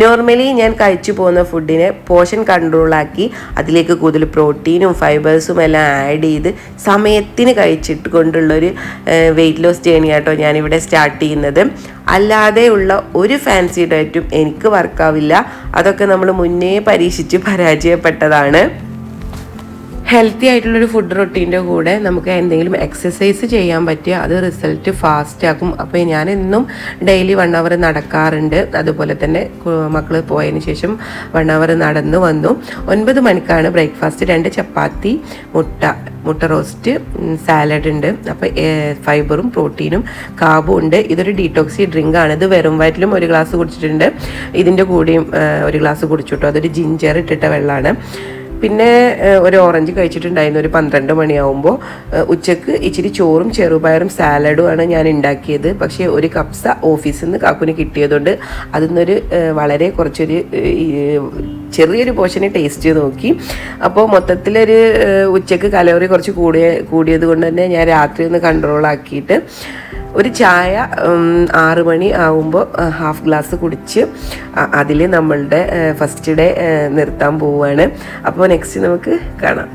Normally ഞാൻ കഴിച്ചു പോകുന്ന ഫുഡിനെ പോഷൻ കൺട്രോളാക്കി അതിലേക്ക് കൂടുതൽ പ്രോട്ടീനും ഫൈബേഴ്സും എല്ലാം ആഡ് ചെയ്ത് സമയത്തിന് കഴിച്ചിട്ട് കൊണ്ടുള്ളൊരു വെയിറ്റ് ലോസ് ജേണി ആട്ടോ ഞാനിവിടെ സ്റ്റാർട്ട് ചെയ്യുന്നത്. അല്ലാതെയുള്ള ഒരു ഫാൻസി ഡയറ്റും എനിക്ക് വർക്കാവില്ല അതൊക്കെ നമ്മൾ മുന്നേ പരീക്ഷിച്ച് പരാജയപ്പെട്ടതാണ്. ഹെൽത്തി ആയിട്ടുള്ളൊരു ഫുഡ് റൊട്ടീന്റെ കൂടെ നമുക്ക് എന്തെങ്കിലും എക്സസൈസ് ചെയ്യാൻ പറ്റിയ അത് റിസൾട്ട് ഫാസ്റ്റ് ആക്കും. അപ്പോൾ ഞാൻ എന്നും ഡെയിലി വൺ അവർ നടക്കാറുണ്ട്. അതുപോലെ തന്നെ മക്കൾ പോയതിന് ശേഷം വൺ അവർ നടന്നു വന്നു. ഒൻപത് മണിക്കാണ് ബ്രേക്ക്ഫാസ്റ്റ് രണ്ട് ചപ്പാത്തി മുട്ട മുട്ട റോസ്റ്റ് സാലഡ് ഉണ്ട്. അപ്പോൾ ഫൈബറും പ്രോട്ടീനും കാബും ഉണ്ട്. ഇതൊരു ഡീടോക്സി ഡ്രിങ്ക് ആണ്. ഇത് വെറും വയറ്റിലും ഒരു ഗ്ലാസ് കുടിച്ചിട്ടുണ്ട്. ഇതിന്റെ കൂടെയും ഒരു ഗ്ലാസ് കുടിച്ചിട്ടു. അതൊരു ജിഞ്ചർ ഇട്ടിട്ട വെള്ളമാണ് പിന്നെ ഒരു ഓറഞ്ച് കഴിച്ചിട്ടുണ്ടായിരുന്നു. ഒരു പന്ത്രണ്ട് മണിയാവുമ്പോൾ ഉച്ചയ്ക്ക് ഇച്ചിരി ചോറും ചെറുപയറും സാലഡും ആണ് ഞാൻ ഉണ്ടാക്കിയത്. പക്ഷേ ഒരു കപ്സ ഓഫീസിൽ നിന്ന് കാക്കുന് കിട്ടിയതുകൊണ്ട് അതിൽ നിന്നൊരു വളരെ കുറച്ചൊരു ചെറിയൊരു പോർഷന് ടേസ്റ്റ് ചെയ്ത് നോക്കി. അപ്പോൾ മൊത്തത്തിലൊരു ഉച്ചയ്ക്ക് കലോറി കുറച്ച് കൂടിയ കൂടിയത് കൊണ്ട് തന്നെ ഞാൻ രാത്രി ഒന്ന് കൺട്രോൾ ആക്കിയിട്ട് ഒരു ചായ ആറ് മണി ആകുമ്പോൾ ഹാഫ് ഗ്ലാസ് കുടിച്ച് അതിൽ നമ്മളുടെ ഫസ്റ്റ് ഡേ നിർത്താൻ പോവുകയാണ് അപ്പോൾ നെക്സ്റ്റ് നമുക്ക് കാണാം.